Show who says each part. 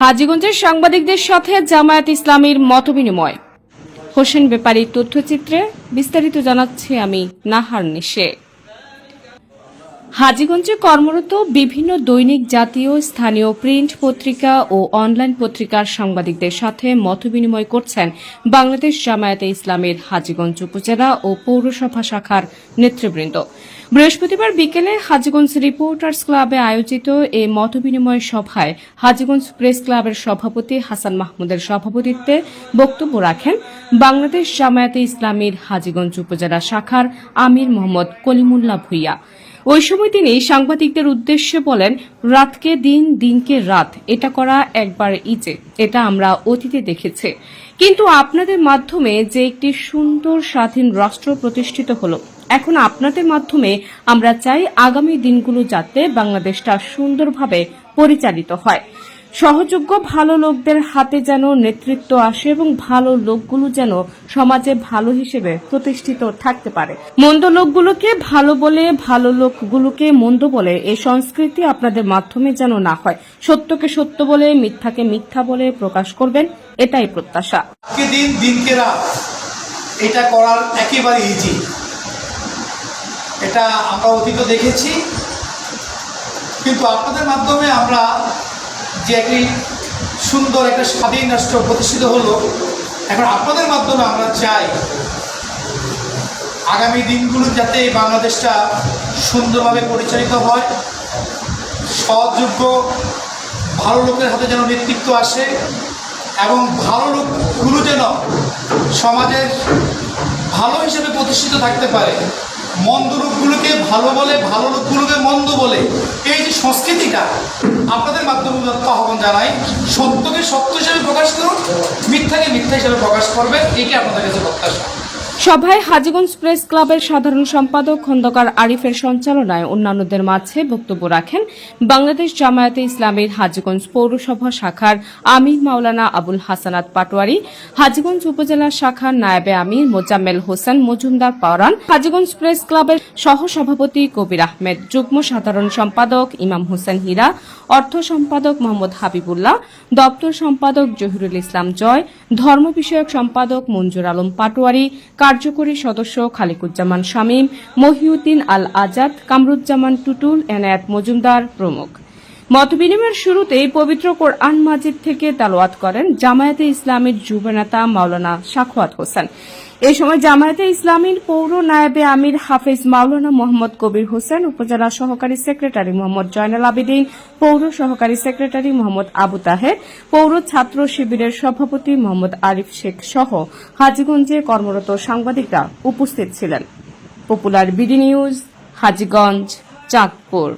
Speaker 1: হাজীগঞ্জের সাংবাদিকদের সাথে জামায়াত ইসলামীর মতবিনিময়। হোসেন ব্যাপারী তথ্যচিত্রে বিস্তারিত জানাচ্ছি আমি নাহার নিশে। হাজীগঞ্জে কর্মরত বিভিন্ন দৈনিক জাতীয় স্থানীয় প্রিন্ট পত্রিকা ও অনলাইন পত্রিকার সাংবাদিকদের সাথে মতবিনিময় করছেন বাংলাদেশ জামায়াতে ইসলামের হাজীগঞ্জ উপজেলা ও পৌরসভা শাখার নেতৃবৃন্দ। বৃহস্পতিবার বিকেলে হাজীগঞ্জ রিপোর্টার্স ক্লাবে আয়োজিত এই মতবিনিময় সভায় হাজীগঞ্জ প্রেস ক্লাবের সভাপতি হাসান মাহমুদের সভাপতিত্বে বক্তব্য রাখেন বাংলাদেশ জামায়াতে ইসলামীর হাজীগঞ্জ উপজেলা শাখার আমির মোহাম্মদ কলিমুল্লাহ ভুইয়া। ওই সময় তিনি সাংবাদিকদের উদ্দেশ্যে বলেন, রাতকে দিন, দিনকে রাত, এটা করা একবার ইজে, এটা আমরা অতীতে দেখেছি। কিন্তু আপনাদের মাধ্যমে যে একটি সুন্দর স্বাধীন রাষ্ট্র প্রতিষ্ঠিত হলো এখন আপনাদের মাধ্যমে আমরা চাই আগামী দিনগুলো যাতে বাংলাদেশটা সুন্দরভাবে পরিচালিত হয়। সহযোগ্য ভালো লোকদের হাতে যেন নেতৃত্ব আসে এবং ভালো লোকগুলো যেন সমাজে ভালো হিসেবে প্রতিষ্ঠিত থাকতে পারে। মন্দ লোকগুলোকে ভালো বলে, ভালো লোকগুলোকে মন্দ বলে এই সংস্কৃতি আপনাদের মাধ্যমে যেন না হয়। সত্যকে সত্য বলে, মিথ্যাকে মিথ্যা বলে প্রকাশ করবেন, এটাই প্রত্যাশা।
Speaker 2: দিন দিনকে এটা করার একেবারে ইজি এটা আমরা অতীত দেখেছি। কিন্তু আপনাদের মাধ্যমে আমরা যে একটি সুন্দর একটা স্বাধীন রাষ্ট্র প্রতিষ্ঠিত হলো, এখন আপনাদের মাধ্যমে আমরা চাই আগামী দিনগুলো যাতে বাংলাদেশটা সুন্দরভাবে পরিচালিত হয় সহযোগ্য ভালো লোকের হাতে যেন নেতৃত্ব আসে, এবং ভালো লোকগুলো যেন সমাজের ভালো হিসেবে প্রতিষ্ঠিত থাকতে পারে। মন্দ রূপগুলোকে ভালো বলে, ভালো রূপগুলোকে মন্দ বলে। এই যে সংস্কৃতিটা, আপনাদের মাধ্যমে আহ্বান জানাই, সত্যকে সত্য হিসেবে প্রকাশ করুন, মিথ্যাকে মিথ্যা হিসেবে প্রকাশ করবেন এটি আপনাদের কাছে প্রত্যাশা।
Speaker 1: সভায় হাজীগঞ্জ প্রেস ক্লাবের সাধারণ সম্পাদক খন্দকার আরিফের সঞ্চালনায় অন্যান্যদের মাঝে বক্তব্য রাখেন বাংলাদেশ জামায়াতে ইসলামের হাজীগঞ্জ পৌরসভা শাখার আমির মাওলানা আবুল হাসানাত পাটোয়ারি, হাজীগঞ্জ উপজেলা শাখার নায়েবে আমির মোজাম্মেল হোসেন মজুমদার পাওরান হাজীগঞ্জ প্রেস ক্লাবের সহ সভাপতি কবির আহমেদ, যুগ্ম সাধারণ সম্পাদক ইমাম হোসেন হীরা, অর্থ সম্পাদক মোহাম্মদ হাবিবুল্লাহ, দপ্তর সম্পাদক জহিরুল ইসলাম জয়, ধর্ম বিষয়ক সম্পাদক মঞ্জুর আলম পাটোয়ারি কার্যকরী সদস্য খালিকুজ্জামান শামীম মহিউদ্দিন আল আজাদ কামরুজ্জামান টুটুল এনায়েত মজুমদার প্রমুখ। মতবিনিময়ের শুরুতেই পবিত্র কোরআন মাজিদ থেকে তালোয়াত করেন জামায়াতে ইসলামের যুব নেতা মাওলানা সাখওয়াত হোসেন। এ সময় জামায়াতে ইসলামীর পৌর নায়েবে আমির হাফিজ মাওলানা মোহাম্মদ কবির হোসেন, উপজেলা সহকারী সেক্রেটারি মোহাম্মদ জয়নাল আবেদিন, পৌর সহকারী সেক্রেটারি মোহাম্মদ আবু তাহের, পৌর ছাত্র শিবিরের সভাপতি মোহাম্মদ আরিফ শেখ সহ হাজীগঞ্জে কর্মরত সাংবাদিকরা উপস্থিত ছিলেন। Popular BD news, Hajiganj, Chandpur.